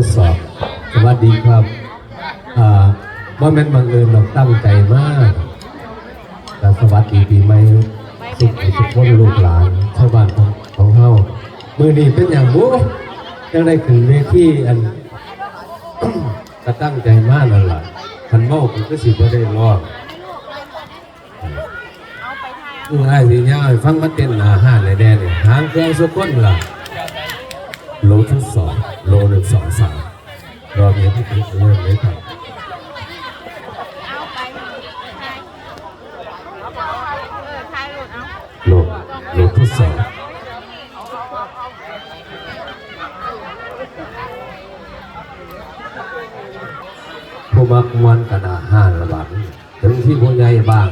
ทดสอบสวัสดีครับอ่าว่าแม่นบังเอิญเราตั้งใจมากแต่สวัสดีปีใหม่สุขให้ทุกคนลูกหลานชาวบ้านของของเฮามือนี้เป็นอย่างบูยังได้ขึ้นเวทีอันก็ตั้งใจมากนั่นแหละคันเมาผมก็สิบ่ได้รอดอือไอ้สิเนี่ยฟังมาเต้นอาหารเลยแน่เนี่ยหางเครื่องสุก้นล่ะโลทั้งสอง โลหนึ่งสองสามรอบนี้ที่เริ่มเลยครับเอาไปทายเออทายหลุดเอาโลโลทั้งสองผู้มักมวนกันอาห้ารระบาดถึงที่ผู้ใหญ่บ้าง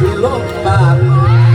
ที่ลบบาน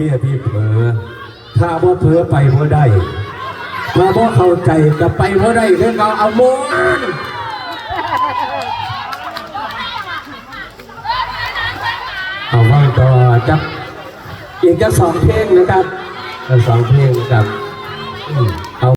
เมียพี่เผลอถ้าบ่เผลอไปบ่ได้ถ้าบ่เข้าใจก็ไปบ่ได้เรื่องเราเอามนเอาว่างต่อจับอีกจะสองเพลงนะครับจะสองเพลงกับ